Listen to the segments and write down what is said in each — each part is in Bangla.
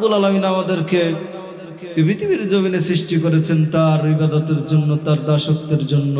রব্বুল আলমিন আমাদেরকে পৃথিবীর জমিনে সৃষ্টি করেছেন তার ইবাদতের জন্য, তার দাসত্বের জন্য।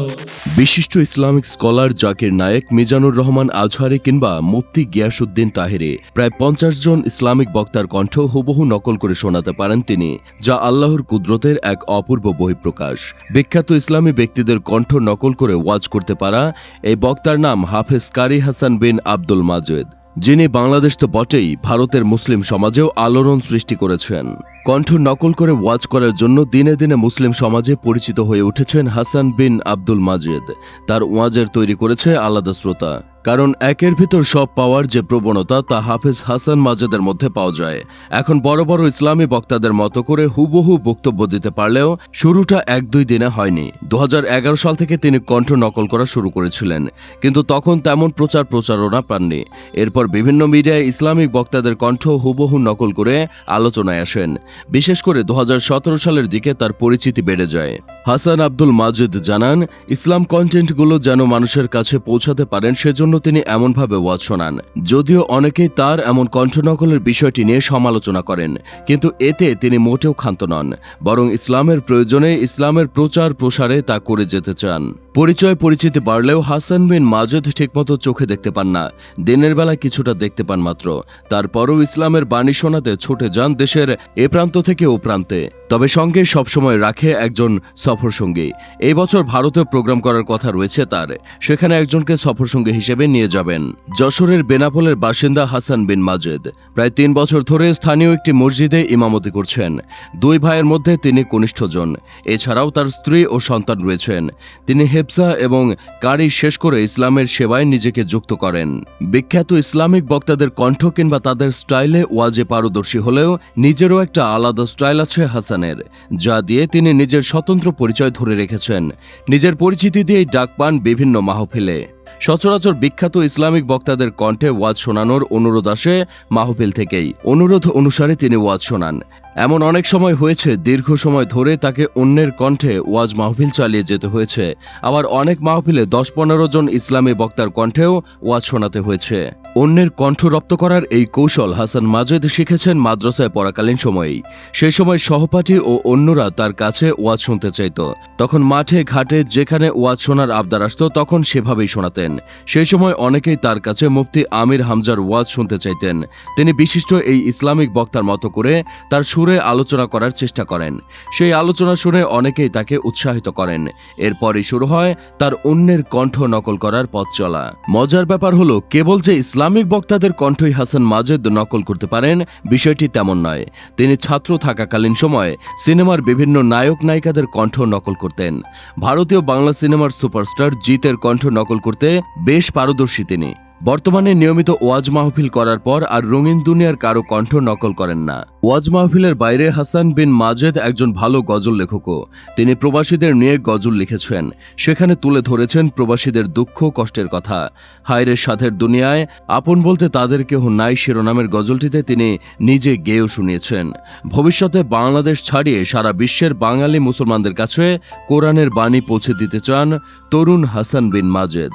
বিশিষ্ট ইসলামিক স্কলার জাকির নায়েক, মিজানুর রহমান আজহারি কিংবা মুফতি গিয়াসুদ্দিন তাহিরে, প্রায় পঞ্চাশ জন ইসলামিক বক্তার কণ্ঠ হুবহু নকল করে শোনাতে পারেন তিনি, যা আল্লাহর কুদরতের এক অপূর্ব বহিঃপ্রকাশ। বিখ্যাত ইসলামী ব্যক্তিদের কণ্ঠ নকল করে ওয়াজ করতে পারা এই বক্তার নাম হাফেজ কারি হাসান বিন আব্দুল মাজেদ। যিনি বাংলাদেশ তো বটেই ভারতের মুসলিম সমাজেও আলোড়ন সৃষ্টি করেছেন। কণ্ঠ নকল করে ওয়াজ করার জন্য দিনে দিনে মুসলিম সমাজে পরিচিত হয়ে উঠেছেন হাসান বিন আব্দুল মাজেদ। তার ওয়াজের তৈরি করেছে আলাদা শ্রোতা। কারণ একের ভিতর সব পাওয়ার যে প্রবণতা তা হাফেজ হাসান মাজেদের মধ্যে পাওয়া যায়। এখন বড় বড় ইসলামী বক্তাদের মতো করে হুবহু বক্তব্য দিতে পারলেও শুরুটা এক দুই দিনে হয়নি। দু হাজার এগারো সাল থেকে তিনি কণ্ঠ নকল করা শুরু করেছিলেন, কিন্তু তখন তেমন প্রচার প্রচারণা পাননি। এরপর বিভিন্ন মিডিয়ায় ইসলামিক বক্তাদের কণ্ঠ হুবহু নকল করে আলোচনায় আসেন। বিশেষ করে দুহাজার সতেরো সালের দিকে তার পরিচিতি বেড়ে যায়। হাসান আব্দুল মাজেদ জানান, ইসলাম কন্টেন্টগুলো যেন মানুষের কাছে পৌঁছাতে পারেন, সেজন্য তিনি এমনভাবে ওয়াজ শোনান। যদিও অনেকেই তার এমন কণ্ঠনকলের বিষয়টি নিয়ে সমালোচনা করেন, কিন্তু এতে তিনি মোটেও ক্ষান্ত নন, বরং ইসলামের প্রয়োজনে ইসলামের প্রচার প্রসারে তা করে যেতে চান। পরিচয় পরিচিতি বাড়লেও হাসান বিন মাজেদ ঠিকমতো চোখে দেখতে পান না, দিনের বেলা কিছুটা দেখতে পান মাত্র। তারপরও ইসলামের বাণী শোনাতে ছুটে যান দেশের এ প্রান্ত থেকে ও প্রান্তে। তবে সঙ্গে সবসময় রাখে একজন সফর সঙ্গী এই বছর ভারতে প্রোগ্রাম করার কথা রয়েছে তার। সেখানে একজনকে সফর সঙ্গী হিসেবে নিয়ে যাবেন। যশোরের বেনাপোলের বাসিন্দা হাসান বিন মাজেদ। প্রায় তিন বছর ধরে স্থানীয় একটি মসজিদে ইমামতি করছেন। দুই ভাইয়ের মধ্যে তিনি কনিষ্ঠজন। এছাড়াও তার স্ত্রী ও সন্তান রয়েছেন। তিনি হেফসা এবং কারি শেষ করে ইসলামের সেবায় নিজেকে যুক্ত করেন। বিখ্যাত ইসলামিক বক্তাদের কণ্ঠ কিংবা তাদের স্টাইলে ওয়াজে পারদর্শী হলেও নিজেরও একটা আলাদা স্টাইল আছে হাসানের যা দিয়ে তিনি নিজের স্বতন্ত্র পরিচয় ধরে রেখেছেন। নিজের পরিচিতি দিয়েই ডাক পান বিভিন্ন মাহফিলে। সচরাচর বিখ্যাত ইসলামিক বক্তাদের কণ্ঠে ওয়াজ শোনানোর অনুরোধ আসে মাহফিল থেকেই। অনুরোধ অনুসারে তিনি ওয়াজ শোনান। এমন অনেক সময় হয়েছে, দীর্ঘ সময় ধরে তাকে অন্যের কণ্ঠে ওয়াজ মাহফিল চালিয়ে যেতে হয়েছে। আবার অনেক মাহফিলে দশ পনেরো জন ইসলামী বক্তার কণ্ঠেও ওয়াজ শোনাতে হয়েছে। অন্যের কণ্ঠ রপ্ত করার এই কৌশল হাসান মাজেদ শিখেছেন মাদ্রাসায় পড়াকালীন সময়েই। সেই সময় সহপাঠী ও অন্যরা তার কাছে ওয়াজ শুনতে চাইত। তখন মাঠে, ঘাটে যেখানে ওয়াজ শোনার আবদার আসত, তখন সেভাবেই শোনাতেন। সেই সময় অনেকেই তার কাছে মুফতি আমির হামজার ওয়াজ শুনতে চাইতেন। তিনি বিশিষ্ট এই ইসলামিক বক্তার মতো করে তার সুরে আলোচনা করার চেষ্টা করেন। সেই আলোচনা শুনে অনেকেই তাকে উৎসাহিত করেন। এরপরই শুরু হয় তার অন্যের কণ্ঠ নকল করার পথ চলা। মজার ব্যাপার হলো, কেবল যে ইসলামিক বক্তাদের কণ্ঠই হাসান মাজেদ নকল করতে পারেন, বিষয়টি তেমন নয়। তিনি ছাত্র থাকাকালীন সময়ে সিনেমার বিভিন্ন নায়ক নায়িকাদের কণ্ঠ নকল করতেন। ভারতীয় বাংলা সিনেমার সুপারস্টার জিতের কণ্ঠ নকল করতে বেশ পারদর্শী তিনি। বর্তমানে নিয়মিত ওয়াজ মাহফিল করার পর আর রঙিন দুনিয়ার কারও কণ্ঠ নকল করেন না। ওয়াজ মাহফিলের বাইরে হাসান বিন মাজেদ একজন ভালো গজল লেখকও। তিনি প্রবাসীদের নিয়ে গজল লিখেছেন। সেখানে তুলে ধরেছেন প্রবাসীদের দুঃখ, কষ্টের কথা। হায়রে সাধের দুনিয়ায় আপন বলতে তাদের কেহ নাই শিরোনামের গজলটিতে তিনি নিজে গেয়েও শুনিয়েছেন। ভবিষ্যতে বাংলাদেশ ছাড়িয়ে সারা বিশ্বের বাঙালি মুসলমানদের কাছে কোরআনের বাণী পৌঁছে দিতে চান তরুণ হাসান বিন মাজেদ।